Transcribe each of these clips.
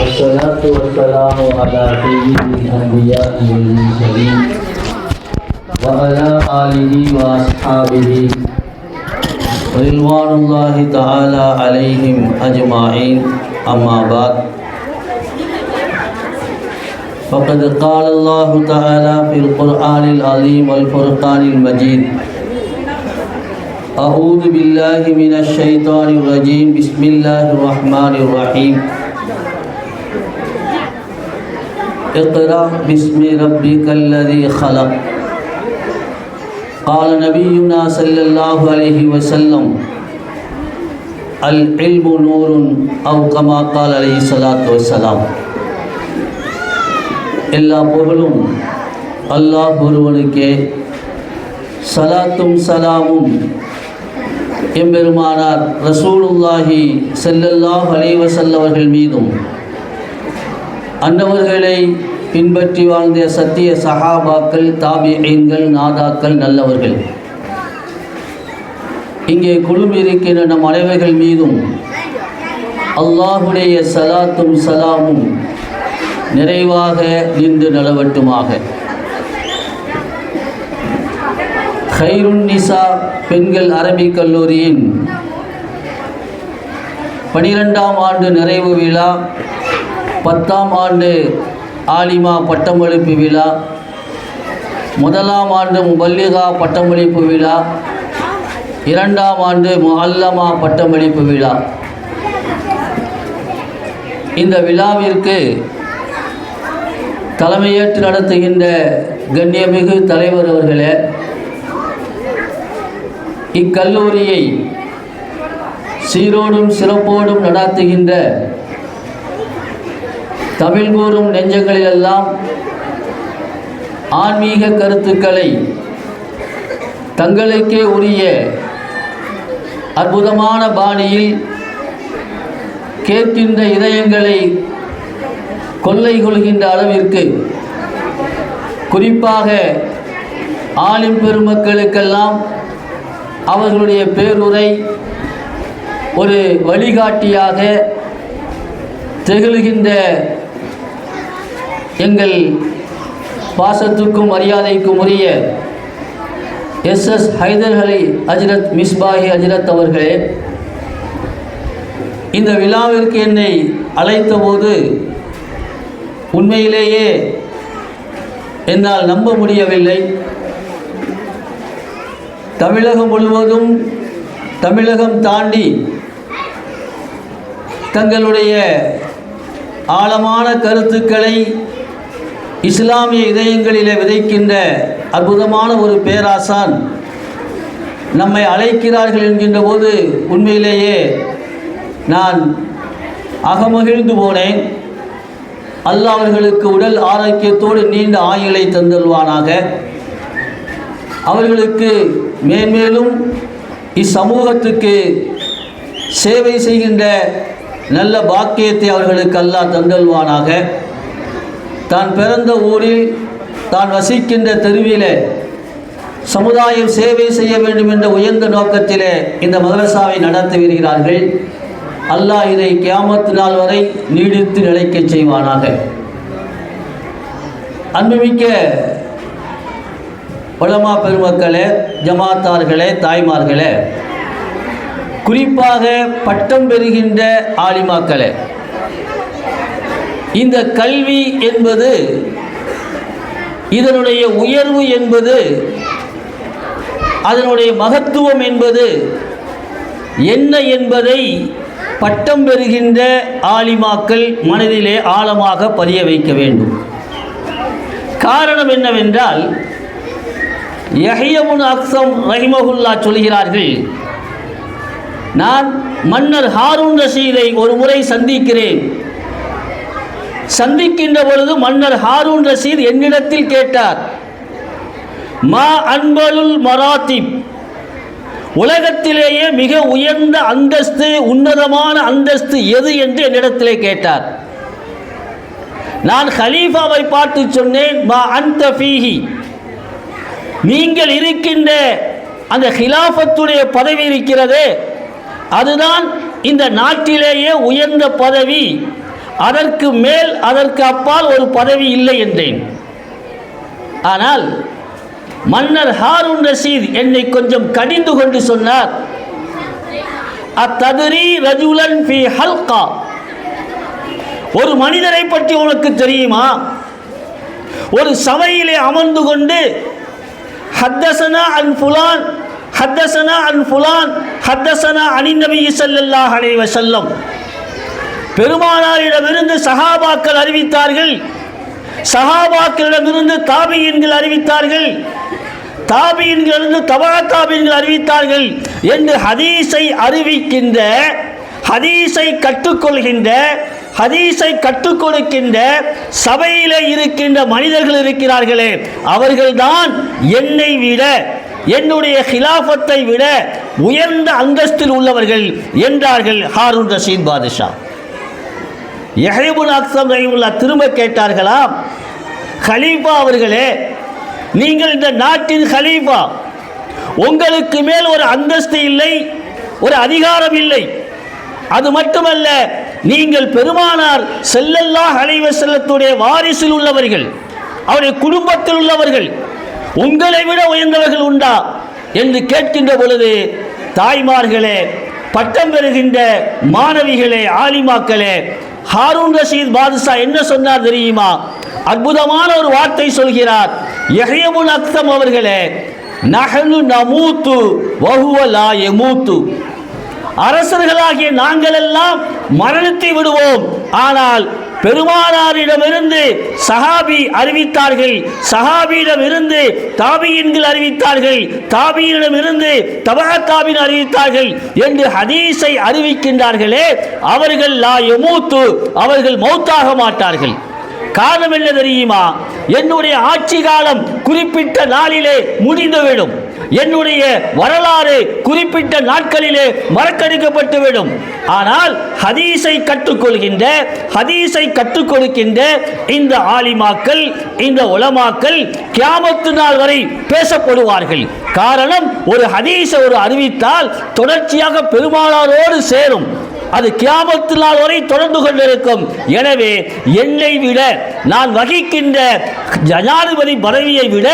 والصلاة والسلام على سيد الأنبياء والمرسلين وعلى آله وأصحابه رضوان الله تعالى عليهم أجمعين. أما بعد فقد قال الله تعالى في القرآن العظيم والفرقان المجيد أعوذ بالله من الشيطان الرجيم بسم الله الرحمن الرحيم اقرأ باسم ربك الذي خلق قال نبينا صلى الله عليه وسلم العلم نور أو كما قال عليه الصلاة والسلام எல்லா புகழும் அல்லாஹ் ஒருவனுக்கே சலாத்தும் சலாமும் எம்பெருமானார் ரசூலுல்லாஹி ஸல்லல்லாஹு அலைஹி வஸல்லம் மீதும் அன்னவர்களை பின்பற்றி வாழ்ந்த சத்திய சஹாபாக்கள் தாபியங்கள் நாதாக்கள் நல்லவர்கள். இங்கே குழுமிருக்கிற நம் அனைவர்கள் மீதும் அல்லாஹுடைய சலாத்தும் சலாமும் நிறைவாக நின்று நலவட்டுமாக. ஹைருன் நிசா பெண்கள் அரபிக் கல்லூரியின் பனிரெண்டாம் ஆண்டு நிறைவு விழா பத்தாம் ஆண்டு ஆலிமா பட்டமளிப்பு விழா முதலாம் ஆண்டு முபல்லிகா பட்டமளிப்பு விழா இரண்டாம் ஆண்டு முஹல்லமா பட்டமளிப்பு விழா. இந்த விழாவிற்கு தலைமையேற்று நடத்துகின்ற கண்ணியமிகு தலைவர் அவர்களே இக்கல்லூரியை சீரோடும் சிறப்போடும் நடாத்துகின்ற தமிழ் கூறும் நெஞ்சங்களிலெல்லாம் ஆன்மீக கருத்துக்களை தங்களுக்கே உரிய அற்புதமான பாணியில் கேட்கின்ற இதயங்களை கொள்ளை கொள்கின்ற அளவிற்கு குறிப்பாக ஆலிம் பெருமக்களுக்கெல்லாம் அவர்களுடைய பேருரை ஒரு வழிகாட்டியாக திகழ்கின்ற எங்கள் பாசத்துக்கும் மரியாதைக்கும் உரிய எஸ் எஸ் ஹைதர் அலி அஜரத் மிஸ்பாஹி அஜரத் அவர்களே இந்த விழாவிற்கு என்னை அழைத்தபோது உண்மையிலேயே என்னால் நம்ப முடியவில்லை. தமிழகம் முழுவதும் தமிழகம் தாண்டி தங்களுடைய ஆழமான கருத்துக்களை இஸ்லாமிய இதயங்களிலே விதைக்கின்ற அற்புதமான ஒரு பேராசான் நம்மை அழைக்கிறார்கள் என்கின்ற போது உண்மையிலேயே நான் அகமகிழ்ந்து போனேன். அல்லாஹ் அவர்களுக்கு உடல் ஆரோக்கியத்தோடு நீண்ட ஆயுளை தந்தல்வானாக அவர்களுக்கு மேன்மேலும் இச்சமூகத்துக்கு சேவை செய்கின்ற நல்ல பாக்கியத்தை அவர்களுக்கு அல்லாஹ் தந்தல்வானாக தான் பிறந்த ஊரில் தான் வசிக்கின்ற தெருவிலே சமுதாயம் சேவை செய்ய வேண்டும் என்ற உயர்ந்த நோக்கத்திலே இந்த மதரசாவை நடத்தி வருகிறார்கள். அல்லாஹ் இதை கியாமத்து நாள் வரை நீடித்து நிலைக்கச் செய்வானாக. அன்புமிக்க உலமா பெருமக்களே ஜமாத்தார்களே தாய்மார்களே குறிப்பாக பட்டம் பெறுகின்ற ஆலிமாக்களே இந்த கல்வி என்பது இதனுடைய உயர்வு என்பது அதனுடைய மகத்துவம் என்பது என்ன என்பதை பட்டம் பெறுகின்ற ஆலிமாக்கள் மனதிலே ஆழமாக பதிய வைக்க வேண்டும். காரணம் என்னவென்றால் எஹியமுன் அக்சம் ரஹிமகுல்லா சொல்கிறார்கள் நான் மன்னர் ஹாரூன் ரஷீதை ஒரு முறை சந்திக்கிறேன். சந்திக்கின்ற பொழுது மன்னர் ஹாரூன் ரஷீத் என்னிடத்தில் கேட்டார் மா அன்பலுல் மராத்திப் உலகத்திலேயே மிக உயர்ந்த அந்தஸ்து உன்னதமான அந்தஸ்து எது? என்று என்னிடத்திலே கேட்டார். நான் ஹலீஃபாவை பார்த்து சொன்னேன் மா அந்த ஃபீஹி. நீங்கள் இருக்கின்ற அந்த ஹிலாஃபத்துடைய பதவி இருக்கிறது. அதுதான் இந்த நாட்டிலேயே உயர்ந்த பதவி. அதற்கு மேல் அதற்கு அப்பால் ஒரு பதவி இல்லை என்றேன். ஆனால் மன்னர் ஹாரூன் ரஷீத் என்னை கொஞ்சம் கடிந்து கொண்டு சொன்னார். அத்ததுரி ரஜுலன் ஃபி ஹல்கா. ஒரு மனிதரை பற்றி உனக்கு தெரியுமா? ஒரு சபையிலே அமர்ந்து கொண்டு ஹத்தசனா அன் ஃபுலான் ஹத்தசனா அன் ஃபுலான் ஹத்தசனா அனின் நபி ஸல்லல்லாஹு அலைஹி பெருமானாரிடமிருந்து சஹாபாக்கள் அறிவித்தார்கள். சஹாபாக்களிடமிருந்து தாபியன்கள் அறிவித்தார்கள். தாபியன்களிருந்து தபா தாபியின்கள் அறிவித்தார்கள் என்று ஹதீஸை அறிவிக்கின்ற ஹதீஸை கற்றுக்கொள்கின்ற ஹதீஸை கற்றுக் கொடுக்கின்ற சபையிலே இருக்கின்ற மனிதர்கள் இருக்கிறார்களே அவர்கள்தான் என்னை விட என்னுடைய ஹிலாஃபத்தை விட உயர்ந்த அந்தஸ்தில் உள்ளவர்கள் என்றார்கள் ஹாரூன் ரஷீத் பாதுஷா. யஹிபுல் அக்சம் ரஹிமுல்லா திரும்ப கேட்டார்களா? ஹலீஃபா அவர்களே நீங்கள் இந்த நாட்டின் ஹலீஃபா உங்களுக்கு மேல் ஒரு அந்தஸ்து இல்லை ஒரு அதிகாரம் இல்லை. அது மட்டுமல்ல நீங்கள் பெருமானார் செல்லல்லா அலைவ செல்லத்துடைய வாரிசில் உள்ளவர்கள் அவருடைய குடும்பத்தில் உள்ளவர்கள் உங்களை விட உயர்ந்தவர்கள் உண்டா என்று கேட்கின்ற பொழுது தாய்மார்களே பட்டம் பெறுகின்ற மாணவிகளே ஆலிமாக்களே ஹாரூன் ரஷீத் பாதுஷா என்ன சொன்னார் தெரியுமா? அற்புதமான ஒரு வார்த்தை சொல்கிறார். யஹ்யபுல் அக்தம் அவர்களே நகனு நமூத்து வஹுவ எமூத்து அரசர்களாகிய நாங்கள் எல்லாம் மரணத்தை விடுவோம். ஆனால் பெருமானாரிடமிருந்து சஹாபி அறிவித்தார்கள். சஹாபியிடம் இருந்து தாபியின்கள் அறிவித்தார்கள். தாபியிடம் இருந்து தபகத்தாபின் அறிவித்தார்கள் என்று ஹதீஸை அறிவிக்கின்றார்களே அவர்கள் லா யமூத்து அவர்கள் மௌத்தாக மாட்டார்கள். காரணம் என்ன தெரியுமா? என்னுடைய ஆட்சி காலம் குறிப்பிட்ட நாளிலே முடிந்துவிடும். என்னுடைய வரலாறு குறிப்பிட்ட நாட்களிலே மறக்கடிக்கப்பட்டுவிடும். ஆனால் ஹதீஸை கற்றுக்கொள்கின்ற ஹதீஸை கற்றுக் கொடுக்கின்ற இந்த ஆலிமாக்கள் இந்த உலமாக்கள் கியாமத்து நாள் வரை பேசப்படுவார்கள். காரணம் ஒரு ஹதீஸை ஒரு அறிவித்தால் தொடர்ச்சியாக பெருமாளாரோடு சேரும். அது கியாமத்து நாள் வரை தொடர்ந்து கொண்டிருக்கும். எனவே என்னை விட நான் வகிக்கின்ற ஜனாதிபதி பதவியை விட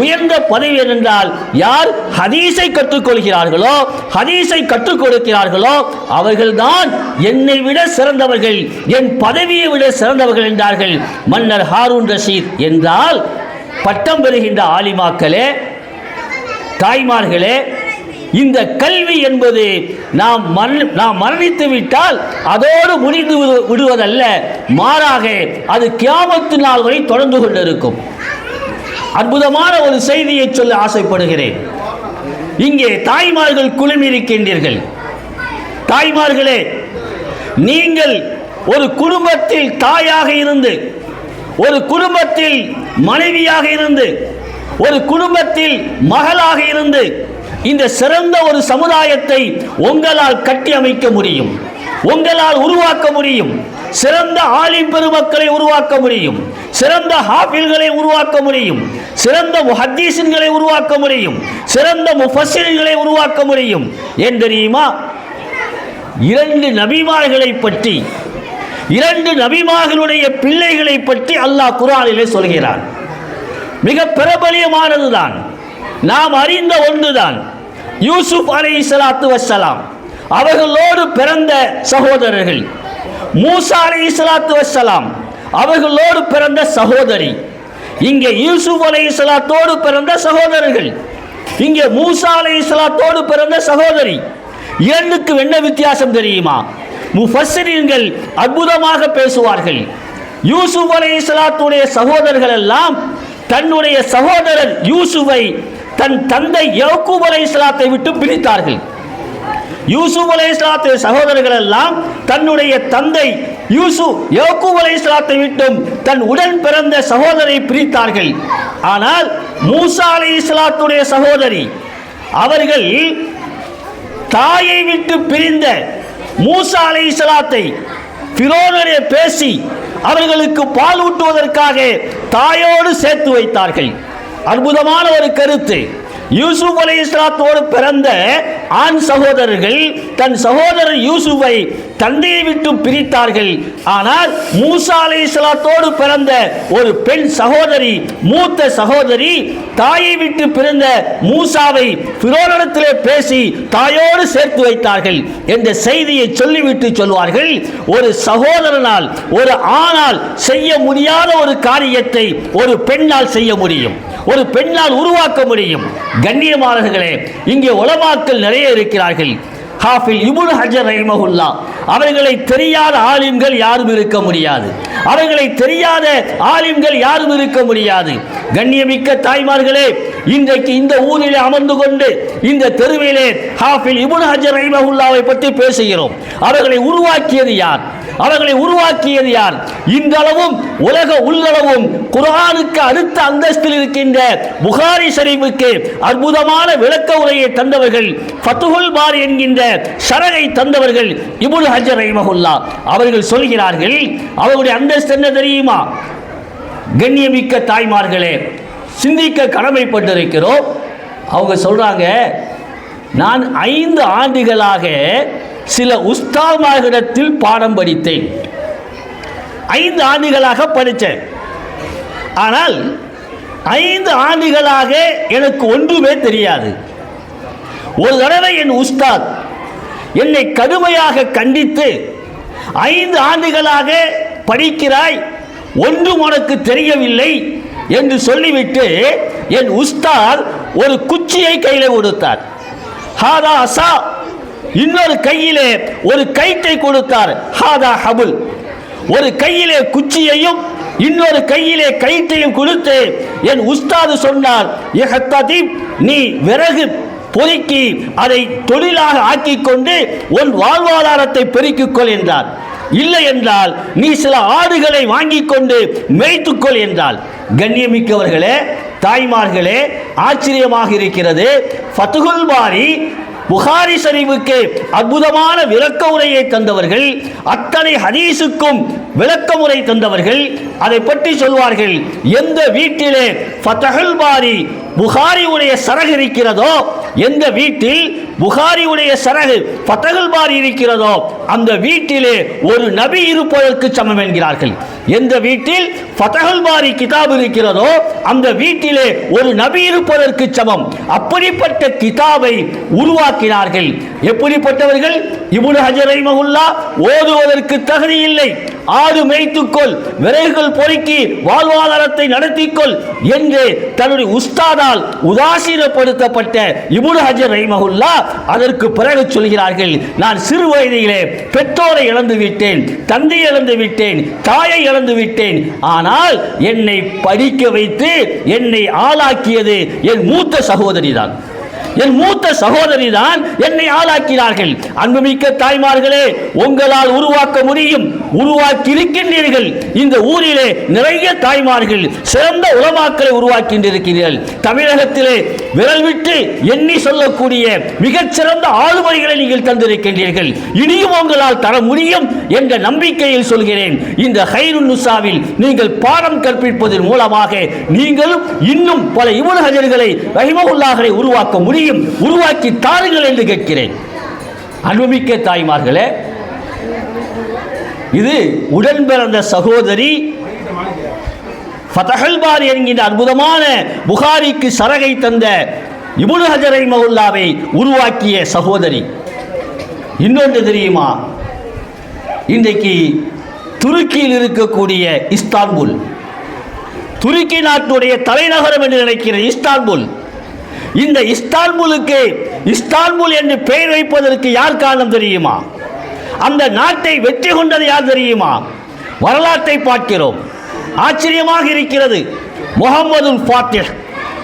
உயர்ந்த பதவி என்றால் யார் ஹதீஸை கற்றுக்கொள்கிறார்களோ ஹதீஸை கற்றுக் கொடுக்கிறார்களோ அவர்கள்தான் என்னை விட சிறந்தவர்கள் என் பதவியை விட சிறந்தவர்கள் என்றார்கள். மன்னர் ஹாரூன் ரஷீத் என்றால் பட்டம் பெறுகின்ற ஆலிமாக்களே தாய்மார்களே இந்த கல்வி என்பது நாம் நாம் மரணித்து விட்டால் அதோடு முடிந்து விடு- விடுவதல்ல. மாறாக அது கியாமத்து நாள் வரை தொடர்ந்து கொண்டிருக்கும். அற்புதமான ஒரு செய்தியை சொல்ல ஆசைப்படுகிறேன். இங்கே தாய்மார்கள் குழுமிருக்கின்றீர்கள் தாய்மார்களே நீங்கள் ஒரு குடும்பத்தில் தாயாக இருந்து ஒரு குடும்பத்தில் மனைவியாக இருந்து ஒரு குடும்பத்தில் மகளாக இருந்து இந்த சிறந்த ஒரு சமுதாயத்தை உங்களால் கட்டி அமைக்க முடியும். உங்களால் உருவாக்க முடியும். சிறந்த ஆலிம் பெருமக்களை உருவாக்க முடியும். சிறந்த ஹாஃபில்களை உருவாக்க முடியும். சிறந்த முஹத்தீசின்களை உருவாக்க முடியும். சிறந்த முஃபசில்களை உருவாக்க முடியும். ஏன் தெரியுமா? இரண்டு நபிமார்களை பற்றி இரண்டு நபிமார்களுடைய பிள்ளைகளை பற்றி அல்லாஹ் குரானிலே சொல்கிறான். மிக பிரபலியமானதுதான். நாம் அறிந்த ஒன்றுதான். யூசுப் அலை சலாத்து வசலாம் அவர்களோடு பிறந்த சகோதரர்கள். மூசா அலை சலாத்து வசலாம் அவர்களோடு பிறந்த சகோதரி. இங்கே யூசுப் அலை சலாத்தோடு பிறந்த சகோதரர்கள். இங்கே மூசா அலை சலாத்தோடு பிறந்த சகோதரி. இரண்டுக்கு என்ன வித்தியாசம் தெரியுமா? முஃபஸ்ஸரீன்கள் அற்புதமாக பேசுவார்கள். யூசுப் அலைஹிஸ்ஸலாத்துடைய சகோதரர்கள் எல்லாம் தன்னுடைய சகோதரர் யூசுஃபை தன் தந்தை இயோக்குவரை இஸ்லாத்தை விட்டு பிரித்தார்கள். யூசுப் அலைஹிஸ்ஸலாத்துடைய சகோதரர்கள் எல்லாம் தன்னுடைய தந்தை யூசுப் அலை இஸ்லாத்தை விட்டும் தன் உடன் பிறந்த சகோதரை பிரித்தார்கள். ஆனால் மூசா அலைஹிஸ்ஸலாத்துடைய சகோதரி அவர்கள் தாயை விட்டு பிரிந்த மூசா இஸ்லாத்தை பிறோனுடைய பேசி அவர்களுக்கு பால் ஊட்டுவதற்காக தாயோடு சேர்த்து வைத்தார்கள். அற்புதமான ஒரு கருத்து. யூசுப் அலை இஸ்லாத்தோடு பிறந்த ஆண் சகோதரர்கள் தன் சகோதரர் யூசுஃபை தந்தையை விட்டு பிரித்தார்கள். ஆனால் மூசா அலை இஸ்லாத்தோடு பிறந்த ஒரு பெண் சகோதரி மூத்த சகோதரி தாயை விட்டு பிறந்த மூசாவை பிரோனிடத்திலே பேசி தாயோடு சேர்த்து வைத்தார்கள் என்ற செய்தியை சொல்லிவிட்டு சொல்வார்கள். ஒரு சகோதரனால் ஒரு ஆணால் செய்ய முடியாத ஒரு காரியத்தை ஒரு பெண்ணால் செய்ய முடியும். ஒரு பெண்ணால் உருவாக்க முடியும். கண்ணியமானவர்களே இங்கே உலமாக்கள் நிறைய இருக்கிறார்கள். ஹாஃபில் இபுல் ஹஜர் ரஹிமஹுல்லா. அவர்களை தெரியாத ஆலிம்கள் யாரும் இருக்க முடியாது. அவர்களை தெரியாத ஆலிம்கள் யாரும் இருக்க முடியாது. கண்ணியமிக்க தாய்மார்களே இன்றைக்கு இந்த ஊரிலே அமர்ந்து கொண்டு இந்த தெருவிலே ஹாஃபில் இபுன் ஹஜர் ரஹிமஹுல்லாவை பற்றி பேசுகிறோம். அவர்களை உருவாக்கியது யார்? அவர்களை உருவாக்கியது யார்? இன்றளவும் உலக உள்ளளவும் குரானுக்கு அடுத்த அந்தஸ்தில் இருக்கின்ற புகாரி ஷரீஃபுக்கு அற்புதமான விளக்க உரையை தந்தவர்கள் ஃபத்துஹுல் பார் என்கின்ற சரகை தந்தவர்கள் இபுல் ஹஜர் ரஹிமகுல்லா அவர்கள் சொல்கிறார்கள் அவருடைய அந்தஸ்து என்ன தெரியுமா? கண்ணியமிக்க தாய்மார்களே சிந்திக்க கடமைப்பட்டிருக்கிறோம். அவங்க சொல்றாங்க நான் ஐந்து ஆண்டுகளாக சில உஸ்தாமார்களிடத்தில் பாடம் படித்தேன். ஐந்து ஆண்டுகளாக படித்தேன். ஆனால் ஐந்து ஆண்டுகளாக எனக்கு ஒன்றுமே தெரியாது. ஒரு தடவை என் உஸ்தாத் என்னை கடுமையாக கண்டித்து ஐந்து ஆண்டுகளாக படிக்கிறாய் ஒன்றும் உனக்கு தெரியவில்லை என்று சொல்லிவிட்டு என் உஸ்தாத் ஒரு குச்சியை கையில் கொடுத்தார். ஹாதா அசா இன்னொரு கையிலே ஒரு கைத்தை கொடுத்தார் ஹாதா ஹபுல். ஒரு கையிலே குச்சியையும் இன்னொரு கையிலே கைத்தையும் கொடுத்து என் உஸ்தாது சொன்னார் நீ விறகு பொறுக்கி அதை தொழிலாக ஆக்கிக் கொண்டு உன் வாழ்வாதாரத்தை பெருக்கிக் கொள் என்றார். இல்லை என்றால் நீ சில ஆடுகளை வாங்கிக் கொண்டு மேய்த்துக்கொள் என்றால் கண்ணியமிக்கவர்களே தாய்மார்களே ஆச்சரியமாக இருக்கிறது. ஃபத்துகுல் பாரி புகாரி ஷரீஃபுக்கு அற்புதமான விளக்க உரையை தந்தவர்கள் அத்தனை ஹதீஸுக்கும் விளக்க உரை தந்தவர்கள் அதை பற்றி சொல்வார்கள். எந்த வீட்டிலே ஃபத்தஹுல் பாரி புகாரியுடைய சரகு இருக்கிறதோ எந்த வீட்டில் புகாரியுடைய சரகு ஃபத்தகுல் பாரி இருக்கிறதோ அந்த வீட்டிலே ஒரு நபி இருப்பதற்கு சமம் என்கிறார்கள். எந்த வீட்டில் ஃபத்தகுல் பாரி கிதாப் இருக்கிறதோ அந்த வீட்டிலே ஒரு நபி இருப்பதற்கு சமம். அப்படிப்பட்ட கிதாபை உருவாக்கினார்கள். எப்படிப்பட்டவர்கள்? இப்னு ஹஜரை மகுல்லா ஓதுவதற்கு தகுதி இல்லை. ஆடு மேய்த்துக்கொள் விறகுகள் பொறுக்கி வாழ்வாதாரத்தை நடத்திக்கொள் என்று தன்னுடைய உஸ்தாத ஆனால் உதாசீனப்படுத்தப்பட்ட இபுல் ஹஜர் ரஹிமகுல்லா அதற்கு பிறகு சொல்கிறார்கள் நான் சிறு வயதிலே பெற்றோரை இழந்து விட்டேன் தந்தை இழந்து விட்டேன் தாயை இழந்து விட்டேன். ஆனால் என்னை படிக்க வைத்து என்னை ஆளாக்கியது என் மூத்த சகோதரி தான் என் மூத்த சகோதரி தான் என்னை ஆளாக்கினார்கள். அன்புமிக்க தாய்மார்களே உங்களால் உருவாக்க முடியும் உருவாக்கி இருக்கின்றீர்கள் இந்த ஊரிலே நிறைய தாய்மார்கள் சிறந்த உலமாக்களை உருவாக்கின்றிருக்கிறீர்கள் தமிழகத்திலே விரல் விட்டு எண்ணி சொல்லக்கூடிய மிகச்சிறந்த ஆளுமைகளை நீங்கள் தந்திருக்கின்றீர்கள். இனியும் உங்களால் தர முடியும் என்ற நம்பிக்கையில் சொல்கிறேன். இந்த ஹைரு நுசாவில் நீங்கள் பாடம் கற்பிப்பதன் மூலமாக நீங்களும் இன்னும் பல இவனு ஹஜர்களை உருவாக்க முடியும். உருவாக்கி தாருங்கள் என்று கேட்கிறேன். அன்புமிக்க தாய்மார்களே இது உடன் பிறந்த சகோதரி ஃபதஹல் என்கின்ற அற்புதமான புகாரிக்கு சரகை தந்த இப்னு ஹஜரை மவுல்லாவை உருவாக்கிய சகோதரி. இன்னொன்று தெரியுமா? இன்றைக்கு துருக்கியில் இருக்கக்கூடிய இஸ்தான்புல். துருக்கி நாட்டுடைய தலைநகரம் என்று நினைக்கிற இஸ்தான்புல். இந்த இஸ்தான்புலுக்கு இஸ்தான்புல் என்று பெயர் வைப்பதற்கு யார் காரணம் தெரியுமா? அந்த நாட்டை வெற்றி கொண்டது யார் தெரியுமா? வரலாற்றை பார்க்கிறோம். ஆச்சரியமாக இருக்கிறது. முகமதுல் ஃபாத்திஹ்.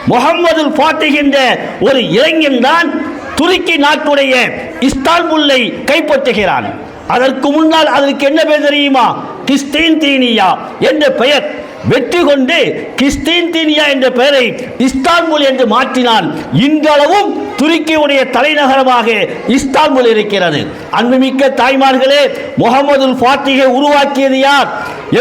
முகமதுல் ஃபாத்திஹ் என்ற ஒரு இளைஞன் தான் துருக்கி நாட்டுடைய இஸ்தான்புல்லை கைப்பற்றுகிறான். அதற்கு முன்னால் அதற்கு என்ன பெயர் தெரியுமா? கிறிஸ்தீன் தீனியா என்ற பெயர். வெற்றி கொண்டு கிஸ்தீன்தீனியா என்ற பெயரை இஸ்தான்புல் என்று மாற்றினான் இன்றளவும் துருக்கியுடைய தலைநகரமாக இஸ்தான்புல் இருக்கிறது. அன்புமிக்க தாய்மார்களே முகமது ஃபாத்திகை உருவாக்கியது யார்?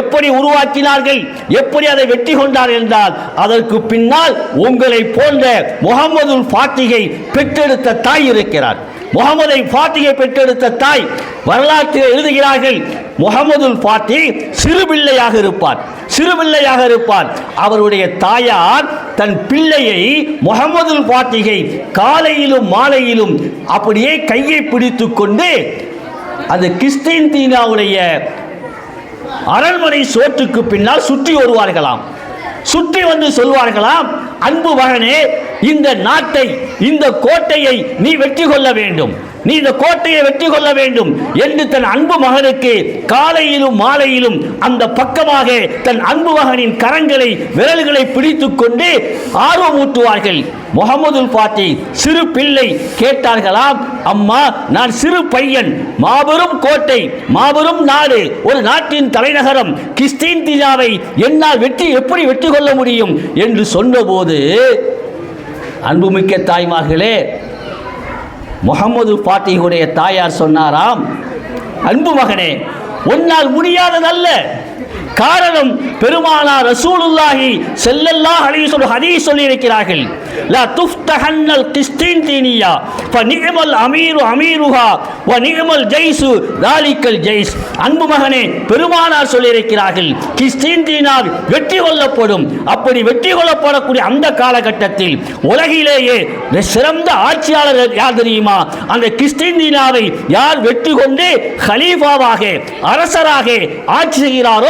எப்படி உருவாக்கினார்கள்? எப்படி அதை வெற்றி கொண்டார் என்றால் அதற்கு பின்னால் உங்களை போன்ற முகமது ஃபாத்திகை பெற்றெடுத்த தாய் இருக்கிறார். முகமதை ஃபாத்திகை பெற்றெடுத்த தாய் வரலாற்றில் எழுதுகிறார்கள் முகமது ஃபாத்தி சிறுபிள்ளையாக இருப்பார் சிறுபிள்ளையாக இருப்பார் அவருடைய தாயார் தன் பிள்ளையை முகமது ஃபாத்திகை காலையிலும் மாலையிலும் அப்படியே கையை பிடித்து கொண்டு அது கிறிஸ்டின் தீனாவுடைய அரண்மனை சோற்றுக்கு பின்னால் சுற்றி வருவார்களாம். சுற்றி வந்து சொல்வார்களாம் அன்பு மகனே இந்த நாட்டை இந்த கோட்டையை நீ வெற்றி கொள்ள வேண்டும். நீ இந்த கோட்டையை வெற்றி கொள்ள வேண்டும் என்று தன் அன்பு மகனுக்கு காலையிலும் மாலையிலும் அந்த பக்கமாக தன் அன்பு மகனின் கரங்களை விரல்களை பிடித்துக்கொண்டு கொண்டு ஆர்வமூட்டுவார்கள். முகமது பாத்தி சிறு பிள்ளை கேட்டார்களாம். அம்மா நான் சிறு பையன். மாபெரும் கோட்டை மாபெரும் நாடு ஒரு நாட்டின் தலைநகரம் கிறிஸ்டின் தினாவை என்னால் வெற்றி எப்படி வெற்றி கொள்ள முடியும் என்று சொன்னபோது அன்புமிக்க தாய்மார்களே முகமது பாட்டியுடைய தாயார் சொன்னாராம் அன்பு மகனே உன்னால் முடியாததல்ல. காரணம் பெருமானா ரசூலுல்லாஹி செல்லல்லா அலைஹி ஒரு ஹதீஸ் சொல்லி இருக்கிறார்கள் லா துஃப்தஹன்னல் கிஸ்தீன்தீனியா ஃபநிஅமல் அமீரு அமீருஹா வ நிகமல் ஜைசு தாலிக்கல் ஜெய்ஸ் அன்பு மகனே பெருமானார் சொல்லியிருக்கிறார்கள் கிஸ்தீன் தீனார் வெற்றி கொள்ளப்படும் அப்படி வெற்றி கொள்ளப்படக்கூடிய அந்த காலகட்டத்தில் உலகிலேயே சிறந்த ஆட்சியாளர் யார் தெரியுமா? அந்த கிறிஸ்டின்தீனாவை யார் வெற்றி கொண்டு ஹலீஃபாவாக அரசராக ஆட்சி செய்கிறாரோ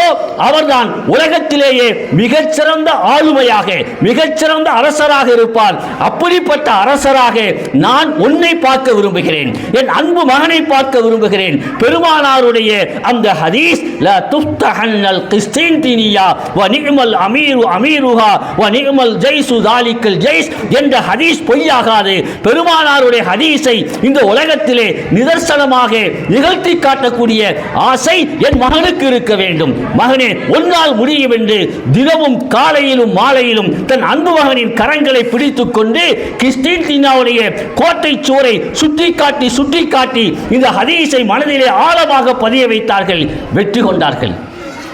அவர்தான் உலகத்திலேயே மிகச்சிறந்த ஆளுமையாக மிகச்சிறந்த அரசராக இருப்பார். அப்படிப்பட்ட அரசராக நான் உன்னை பார்க்க விரும்புகிறேன். என் அன்பு மகனை பார்க்க விரும்புகிறேன். பெருமானாருடைய அந்த ஹதீஸ் ல துஃப்தஹன்னல் கிஸ்தீன்தீனியா வ நிஅமல் அமீரு அமீருஹா வ நிஅமல் ஜெய்சு தாலிக்கல் ஜெய்ஸ் என்ற ஹதீஸ் பொய்யாகாது. பெருமானாருடைய ஹதீஸை இந்த உலகத்திலே நிதர்சனமாக நிகழ்த்தி காட்டக்கூடிய ஆசை என் மகனுக்கு இருக்க வேண்டும். மகனே உன்னால் முடியும் என்று தினமும் காலையிலும் மாலையிலும் தன் அன்பு மகனின் கரங்களை பிடித்துக் கொண்டு கிறிஸ்டின் தீனாவுடைய கோட்டை சுவரை சுற்றி காட்டி சுற்றி காட்டி இந்த ஹதீஸை மனதிலே ஆழமாக பதிய வைத்தார்கள் வெற்றி கொண்டார்கள்.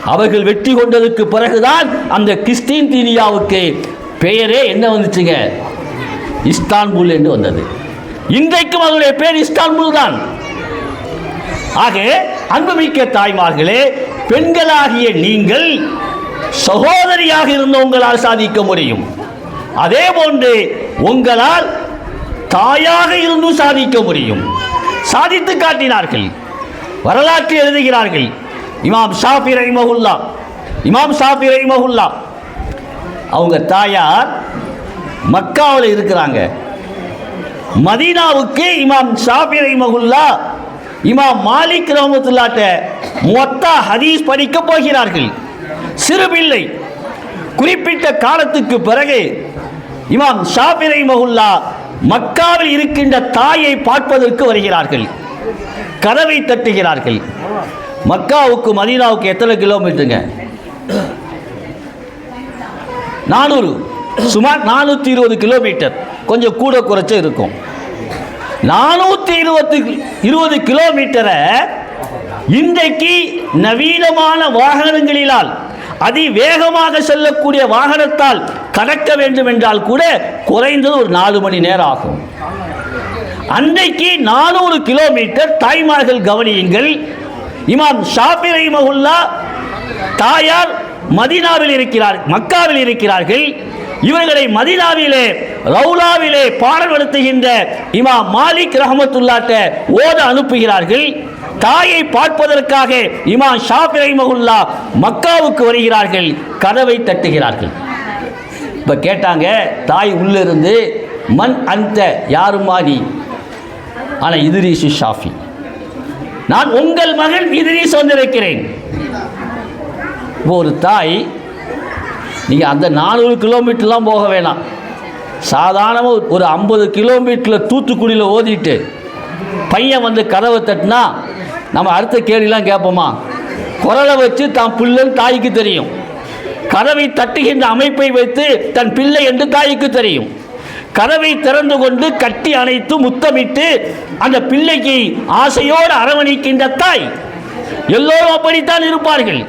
அவர்கள் வெற்றி கொண்டதுக்கு பிறகுதான் அந்த கிறிஸ்டின் தீனியாவுக்கு பெயரே என்ன வந்துச்சுங்க? இஸ்தான்புல் என்று வந்தது. இன்றைக்கும் அதனுடைய பேர் இஸ்தான்புல் தான் ஆக அன்புமிக்க தாய்மார்களே பெண்களாகிய நீங்கள் சகோதரியாக இருந்து உங்களால் சாதிக்க முடியும். அதே போன்று உங்களால் தாயாக இருந்தும் சாதிக்க முடியும். சாதித்து காட்டினார்கள். வரலாற்று எழுதுகிறார்கள். இமாம் ஷாஃபி ரஹிமஹுல்லா இமாம் ஷாஃபி ரஹிமஹுல்லா. அவங்க தாயார் மக்காவில் இருக்கிறாங்க. மதீனாவுக்கு இமாம் ஷாஃபி ரஹிமஹுல்லா இமாம் மாலிக் ரஹமத்துல்லாட்ட மொத்த ஹதீஸ் படிக்க போகிறார்கள். சிறு பிள்ளை குறிப்பிட்ட காலத்துக்கு பிறகு இமாம் ஷாபிரை மகுல்லா மக்காவில் இருக்கின்ற தாயை பார்ப்பதற்கு வருகிறார்கள். கதவை தட்டுகிறார்கள். மக்காவுக்கு மதீனாவுக்கு எத்தனை கிலோமீட்டருங்க? நானூறு. சுமார் நானூற்றி இருபது கிலோமீட்டர். கொஞ்சம் கூட குறைச்ச இருக்கும். நானூற்றி இருபத்தி இருபது கிலோமீட்டரை இன்றைக்கு நவீனமான வாகனங்களிலால் அதிவேகமாக செல்லக்கூடிய வாகனத்தால் கடக்க வேண்டும் என்றால் கூட குறைந்தது ஒரு நாலு மணி நேரம் ஆகும். அன்றைக்கு நானூறு கிலோமீட்டர் தாய்மார்கள் கவனியுங்கள். இமாம் ஷாஃபி மகுல்லா தாயார் மதீனாவில் இருக்கிறார் மக்காவில் இருக்கிறார்கள். இவர்களை மதினாவிலே ரவுலாவிலே பாடல் நடத்துகின்ற இமா மாலிக் ரஹமத்துல்லாட்ட ஓத அனுப்புகிறார்கள். தாயை பார்ப்பதற்காக இமாம் ஷாபிரை மகுல்லா மக்காவுக்கு வருகிறார்கள். கதவை தட்டுகிறார்கள். இப்போ கேட்டாங்க தாய் உள்ளிருந்து மண் அந்த யாருமா நீ? ஆனால் இதிரீஷு ஷாஃபி நான் உங்கள் மகன் இதிரீஸ் வந்திருக்கிறேன். ஒரு தாய் நீங்கள் அந்த நானூறு கிலோமீட்டர்லாம் போக வேணாம். சாதாரணமாக ஒரு ஐம்பது கிலோமீட்டரில் தூத்துக்குடியில் ஓதிட்டு பையன் வந்து கதவை தட்டினா நம்ம அடுத்த கேள்விலாம் கேட்போமா? குரலை வச்சு தான் பிள்ளைன்னு தாய்க்கு தெரியும். கதவை தட்டுகின்ற அமைப்பை வைத்து தன் பிள்ளை என்று தாய்க்கு தெரியும். கதவை திறந்து கொண்டு கட்டி அணைத்து முத்தமிட்டு அந்த பிள்ளைக்கு ஆசையோடு அரவணைக்கின்ற தாய் எல்லோரும் அப்படித்தான் இருப்பார்கள்.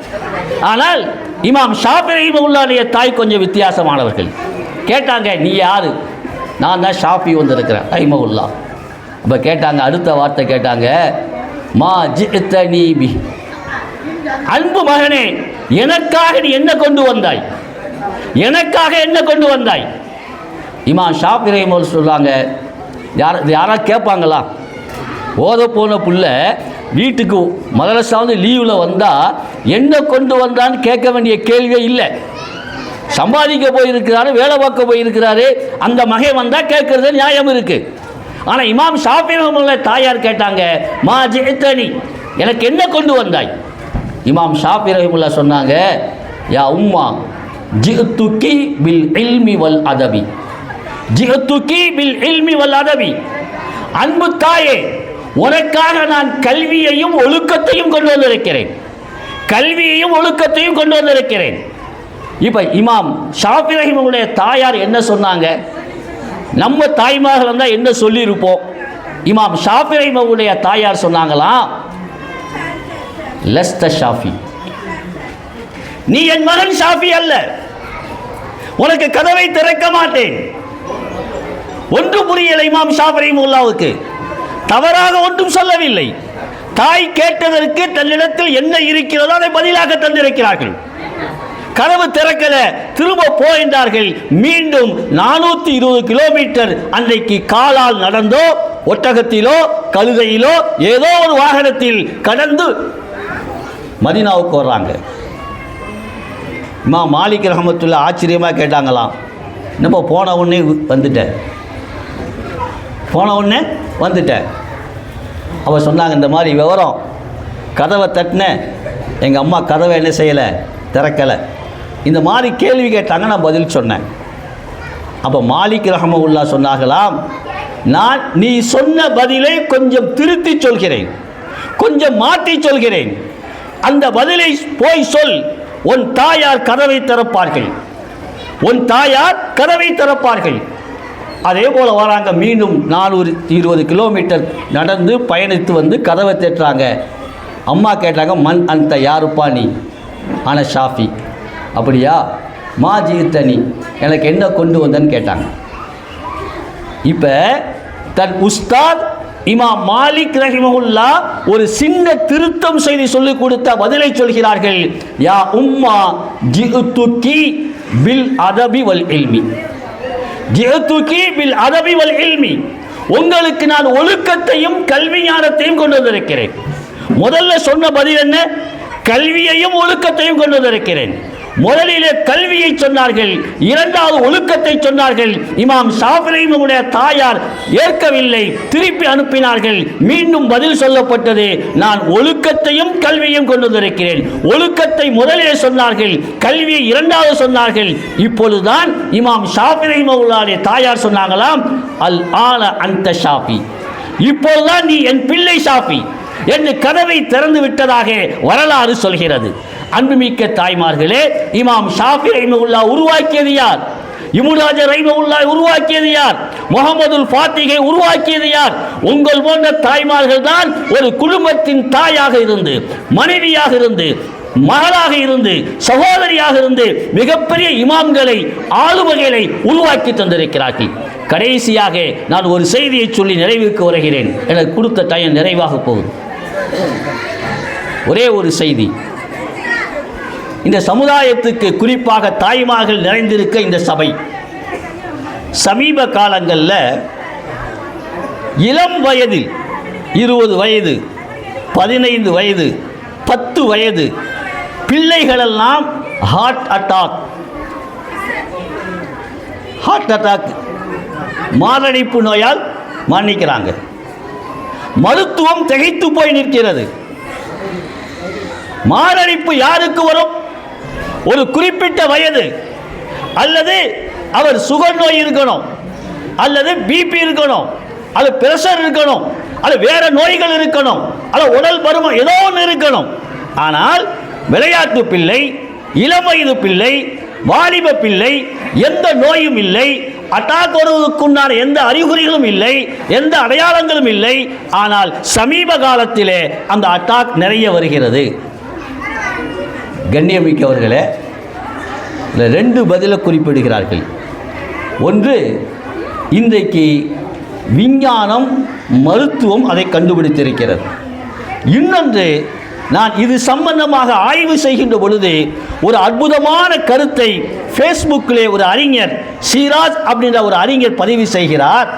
ஆனால் இமாம் ஷாஃபி ரஹிமவுல்லாவுடைய தாய் கொஞ்சம் வித்தியாசமானவர்கள். கேட்டாங்க நீ யாரு? நான் தான் ஷாஃபி வந்திருக்கிறேன். ரஹிமவுல்லா அப்போ கேட்டாங்க அடுத்த வார்த்தை கேட்டாங்க மா ஜித்தனி பி. அன்பு மகனே எனக்காக நீ என்ன கொண்டு வந்தாய்? எனக்காக என்ன கொண்டு வந்தாய்? இமாம் ஷாஃபி ரஹிமவுல் சொல்கிறாங்க யார் யாராவது கேட்பாங்களா ஓத போன புள்ள வீட்டுக்கு மதரசா வந்து லீவில் வந்தால் என்ன கொண்டு வந்தான்னு கேட்க வேண்டிய கேள்வியே இல்லை. சம்பாதிக்க போயிருக்கிறாரு வேலை பார்க்க போயிருக்கிறாரு அந்த மகன் வந்தால் கேட்கறது நியாயம் இருக்கு. ஆனால் இமாம் ஷாஃபி தாயார் கேட்டாங்க மா ஜெயத்தனி எனக்கு என்ன கொண்டு வந்தாய்? இமாம் ஷாஃபி ரஹிமுல்லா சொன்னாங்க யா உம்மா ஜிஹத்துக்கி பில் இல்மி வல் அதபி ஜிஹத்துக்கி பில் இல்மி வல் அதபி அன்பு தாயே உனக்காக நான் கல்வியையும் ஒழுக்கத்தையும் கொண்டு வந்திருக்கிறேன். கல்வியையும் ஒழுக்கத்தையும் கொண்டு வந்திருக்கிறேன். இப்போ இமாம் ஷாஃபி ரஹிமுடைய தாயார் என்ன சொன்னாங்க? நம்ம தாய்மார்கள் இருந்தால் என்ன சொல்லியிருப்போம்? இமாம் ஷாஃபி ரஹிமுடைய தாயார் சொன்னாங்களாம் லஸ்த ஷாஃபி. நீ என் மகன் ஷாஃபி அல்ல. உனக்கு கதவை திறக்க மாட்டேன். ஒன்று புரியலை இமாம் ஷாஃபி ரஹிமுல்லாவுக்கு தவறாக ஒன்றும் சொல்லவில்லை. தாய் கேட்டதற்கு தன்னிடத்தில் என்ன இருக்கிறதோ அதை பதிலாக தந்திருக்கிறார்கள். கதவு திறக்கல திரும்ப போ என்றார்கள். மீண்டும் நானூத்தி இருபது கிலோமீட்டர் அன்றைக்கு காலால் நடந்தோ ஒட்டகத்திலோ கழுதையிலோ ஏதோ ஒரு வாகனத்தில் கடந்து மதினாவுக்கு வர்றாங்க. இம்மா மாலிக் ரஹமத்துள்ள ஆச்சரியமாக கேட்டாங்களாம். என்னப்போ போன உடனே வந்துட்டேன் போன உடனே வந்துட்டேன் அவள் சொன்னாங்க இந்த மாதிரி விவரம். கதவை தட்டினேன் எங்கள் அம்மா கதவை என்ன செய்யலை? திறக்கலை. இந்த மாதிரி கேள்வி கேட்டாங்க நான் பதில் சொன்னேன். அப்போ மாலிக் ரஹமவுல்லா சொன்னார்களாம் நான் நீ சொன்ன பதிலை கொஞ்சம் திருத்தி சொல்கிறேன். கொஞ்சம் மாற்றி சொல்கிறேன். அந்த பதிலை போய் சொல். உன் தாயார் கதவை திறப்பார்கள். உன் தாயார் கதவை திறப்பார்கள். அதே போல் வராங்க மீண்டும் நானூறு இருபது கிலோமீட்டர் நடந்து பயணித்து வந்து கதவை தேட்டுறாங்க அம்மா கேட்டாங்க மண் அந்த யாருப்பா நீ? ஆனால் ஷாஃபி. அப்படியா? மா ஜீத்தனி எனக்கு என்ன கொண்டு வந்தேன்னு கேட்டாங்க. இப்போ தன் உஸ்தாத் இமா மாலிக் ரஹிமகுல்லா ஒரு சின்ன திருத்தம் செய்தி சொல்லிக் கொடுத்த பதிலை சொல்கிறார்கள். யா உம்மா ஜிஉத்துகி பில் அதபி வல் இல்மி பில் அதபி வல் இல்மி உங்களுக்கு நான் ஒழுக்கத்தையும் கல்வி ஞானத்தையும் கொண்டு வந்திருக்கிறேன் முதல்ல சொன்ன பதில் என்ன? கல்வியையும் ஒழுக்கத்தையும் கொண்டு வந்திருக்கிறேன் முதலிலே கல்வியை சொன்னார்கள் இரண்டாவது ஒழுக்கத்தை சொன்னார்கள். இமாம் ஷாஃபிரைமுடைய தாயார் ஏற்கவில்லை திருப்பி அனுப்பினார்கள். மீண்டும் பதில் சொல்லப்பட்டது நான் ஒழுக்கத்தையும் கல்வியும் கொண்டு வந்திருக்கிறேன். ஒழுக்கத்தை முதலிலே சொன்னார்கள் கல்வியை இரண்டாவது சொன்னார்கள். இப்பொழுதுதான் இமாம் ஷாஃபிரைமுடைய தாயார் சொன்னாங்களாம் அல் ஆல அந்த ஷாஃபி. இப்பொழுதுதான் நீ என் பிள்ளை ஷாஃபி. என்று கதவை திறந்து விட்டதாக வரலாறு சொல்கிறது. அன்புமிக்க தாய்மார்களே இமாம் ஷாஃபி ரஹிமகுல்லா உருவாக்கியது யார்? இமுராஜ ரஹிமவுல்லா உருவாக்கியது யார்? முகமதுல் ஃபாத்திகை உருவாக்கியது யார்? உங்கள் போன்ற தாய்மார்கள் தான் ஒரு குடும்பத்தின் தாயாக இருந்து மனைவியாக இருந்து மகளாக இருந்து சகோதரியாக இருந்து மிகப்பெரிய இமாம்களை ஆளுமைகளை உருவாக்கி தந்திருக்கிறார்கள். கடைசியாக நான் ஒரு செய்தியை சொல்லி நிறைவுக்கு வருகிறேன். எனக்கு கொடுத்த டைம் நிறைவாக போகுது. ஒரே ஒரு செய்தி. இந்த சமுதாயத்துக்கு குறிப்பாக தாய்மார்கள் நிறைந்திருக்க இந்த சபை. சமீப காலங்களில் இளம் வயதில் இருபது வயது பதினைந்து வயது பத்து வயது பிள்ளைகளெல்லாம் ஹார்ட் அட்டாக் ஹார்ட் அட்டாக் மாரடைப்பு நோயால் மன்னிக்கிறாங்க மருத்துவம் திகைத்து போய் நிற்கிறது. மாரடைப்பு யாருக்கு வரும்? ஒரு குறிப்பிட்ட வயது அல்லது அவர் சுகர் நோய் இருக்கணும் அல்லது பிபி இருக்கணும் அல்லது பிரஷர் இருக்கணும் அல்லது வேற நோய்கள் இருக்கணும் அல்லது உடல் பருமன் ஏதோ ஒன்று இருக்கணும். ஆனால் விளையாட்டு பிள்ளை இளம் வயது பிள்ளை வாலிப பிள்ளை எந்த நோயும் இல்லை அட்டாக் வருவதற்குண்டான எந்த அறிகுறிகளும் இல்லை எந்த அடையாளங்களும் இல்லை. ஆனால் சமீப காலத்திலே அந்த அட்டாக் நிறைய வருகிறது. கண்ணியமிக்கவர்களே ரெண்டு பதிலை குறிப்பிடுகிறார்கள். ஒன்று இன்றைக்கு விஞ்ஞானம் மருத்துவம் அதை கண்டுபிடித்திருக்கிறது. இன்னொன்று நான் இது சம்பந்தமாக ஆய்வு செய்கின்ற பொழுது ஒரு அற்புதமான கருத்தை ஃபேஸ்புக்கிலே ஒரு அறிஞர் சிராஜ் அப்படின்ற ஒரு அறிஞர் பதிவு செய்கிறார்.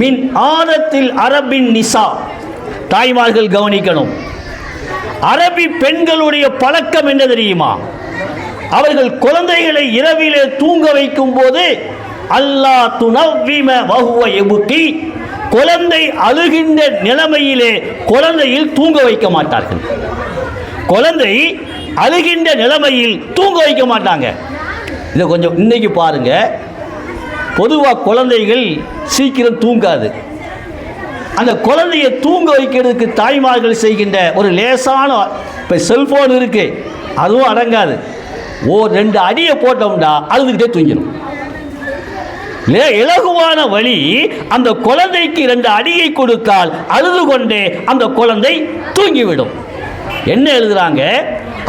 மின் ஆதத்தில் அரபின் நிசா தாய்மார்கள் கவனிக்கணும். அரபி பெண்களுடைய பழக்கம் என்ன தெரியுமா? அவர்கள் குழந்தைகளை இரவிலே தூங்க வைக்கும் போது அல்லா துணவிம வகுவ எபுக்கி குழந்தை அழுகின்ற நிலைமையிலே குழந்தையில் தூங்க வைக்க மாட்டார்கள். குழந்தை அழுகின்ற நிலைமையில் தூங்க வைக்க மாட்டாங்க. இதை கொஞ்சம் இன்னைக்கு பாருங்க. பொதுவாக குழந்தைகள் சீக்கிரம் தூங்காது. அந்த குழந்தையை தூங்க வைக்கிறதுக்கு தாய்மார்கள் செய்கின்ற ஒரு லேசான இப்போ செல்ஃபோன் இருக்கு. அதுவும் அடங்காது. ஓ ரெண்டு அடியை போட்டோம்னா அழுதுகிட்டே தூங்கிடும் இலகுவான வழி அந்த குழந்தைக்கு ரெண்டு அடியை கொடுத்தால் அழுது கொண்டே அந்த குழந்தை தூங்கிவிடும். என்ன எழுதுறாங்க?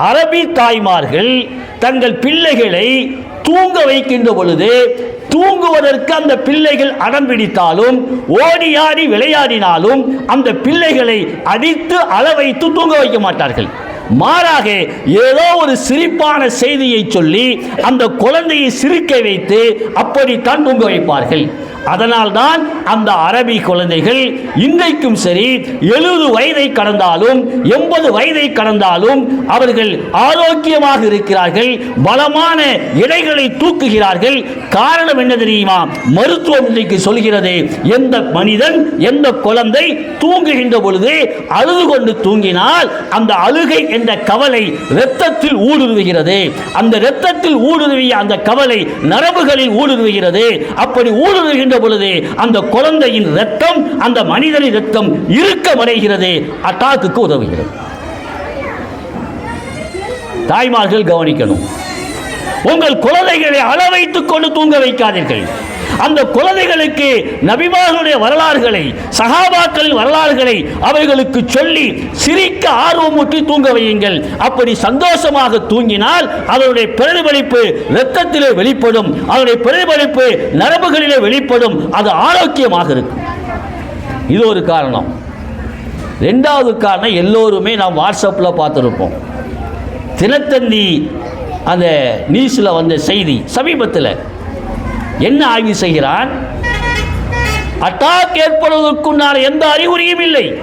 அரபி தாய்மார்கள் தங்கள் பிள்ளைகளை தூங்க வைக்கின்ற பொழுது தூங்குவதற்கு அந்த பிள்ளைகள் அடம் பிடித்தாலும் ஓடியாடி விளையாடினாலும் அந்த பிள்ளைகளை அடித்து அள வைத்து தூங்க வைக்க மாட்டார்கள். மாறாக ஏதோ ஒரு சிரிப்பான செய்தியை சொல்லி அந்த குழந்தையை சிரிக்க வைத்து அப்படித்தான் தூங்க வைப்பார்கள். அதனால்தான் அந்த அரபி குழந்தைகள் இன்றைக்கும் சரி எழுபது வயதை கடந்தாலும் எண்பது வயதை கடந்தாலும் அவர்கள் ஆரோக்கியமாக இருக்கிறார்கள் பலமான இடைகளை தூக்குகிறார்கள். காரணம் என்ன தெரியுமா? மருத்துவம் இன்றைக்கு சொல்கிறது எந்த மனிதன் எந்த குழந்தை தூங்குகின்ற பொழுது அழுது கொண்டு தூங்கினால் அந்த அழுகை என்ற கவலை இரத்தத்தில் ஊடுருவுகிறது. அந்த இரத்தத்தில் ஊடுருவிய அந்த கவலை நரம்புகளில் ஊடுருவுகிறது. அப்படி ஊடுருவுகின்ற பொழுது அந்த குழந்தையின் ரத்தம் அந்த மனிதனின் ரத்தம் இருக்க வரைகிறது அட்டாக்குக்கு உதவுகிறது. தாய்மார்கள் கவனிக்கணும். உங்கள் குழந்தைகளை அளவைத்துக் கொண்டு தூங்க வைக்காதீர்கள். அந்த குழந்தைகளுக்கு நபிமார்களுடைய வரலாறுகளை சகாபாக்களின் வரலாறுகளை அவைகளுக்கு சொல்லி சிரிக்க ஆர்வமூட்டி தூங்க வையுங்கள். அப்படி சந்தோஷமாக தூங்கினால் அதனுடைய பிரதிபலிப்பு ரத்தத்திலே வெளிப்படும். அதனுடைய பிரதிபலிப்பு நரம்புகளிலே வெளிப்படும். அது ஆரோக்கியமாக இருக்கும். இது ஒரு காரணம். ரெண்டாவது காரணம் எல்லோருமே நாம் வாட்ஸ்அப்பில் பார்த்துருப்போம். தினத்தந்தி அந்த நியூஸில் வந்த செய்தி சமீபத்தில் என்ன ஆய்வு செய்கிறான்? அட்டாக் ஏற்படுவதற்குண்டான எந்த அறிகுறியும் இல்லை.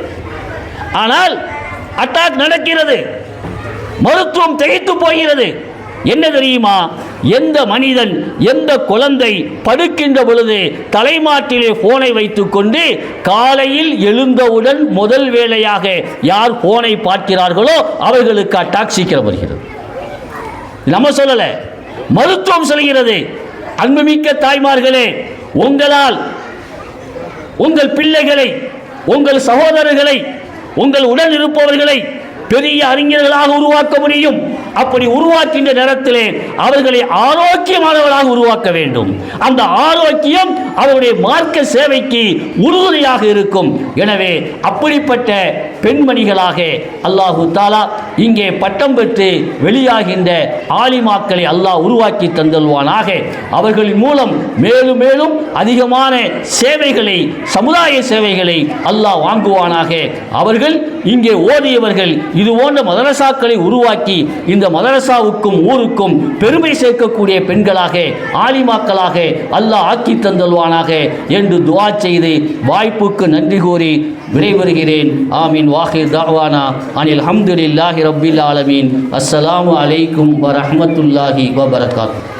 ஆனால் அட்டாக் நடக்கிறது. மருத்துவம் திகைத்து போகிறது. என்ன தெரியுமா? எந்த மனிதன் எந்த குழந்தை படுக்கின்ற பொழுது தலைமாட்டிலே போனை வைத்துக்கொண்டு காலையில் எழுந்தவுடன் முதல் வேளையாக யார் போனை பார்க்கிறார்களோ அவர்களுக்கு அட்டாக் சீக்கிரம் வருகிறது. நம்ம சொல்லலை. மருத்துவம் சொல்கிறது. அன்புமிக்க தாய்மார்களே உங்களால் உங்கள் பிள்ளைகளை உங்கள் சகோதரர்களை உங்கள் உடன் இருப்பவர்களை பெரிய அறிஞர்களாக உருவாக்க முடியும். அப்படி உருவாக்கின்ற நேரத்திலே அவர்களை ஆரோக்கியமானவர்களாக உருவாக்க வேண்டும். அந்த ஆரோக்கியம் அவருடைய மார்க்க சேவைக்கு உறுதுணையாக இருக்கும். எனவே அப்படிப்பட்ட பெண்மணிகளாக அல்லாஹு தாலா இங்கே பட்டம் பெற்று வெளியாகின்ற ஆலிமாக்களை அல்லாஹ் உருவாக்கி தந்தல்வானாக. அவர்களின் மூலம் மேலும் மேலும் அதிகமான சேவைகளை சமுதாய சேவைகளை அல்லாஹ் வாங்குவானாக. அவர்கள் இங்கே ஓதியவர்கள் இது போன்ற மதரசாக்களை உருவாக்கி இந்த மதரசாவுக்கும் ஊருக்கும் பெருமை சேர்க்கக்கூடிய பெண்களாக ஆலிமாக்களாக அல்லாஹ் ஆக்கி தந்தல்வானாக என்று துவா செய்து வாய்ப்புக்கு நன்றி கூறி விடைபெறுகிறேன். ஆமீன். வாஹிர் தாவானா அனில் ஹம்துலில்லாஹி ரப்பில் ஆலமீன். அஸ்ஸலாமு அலைக்கும் வரஹ்மத்துல்லாஹி வபரகாத்து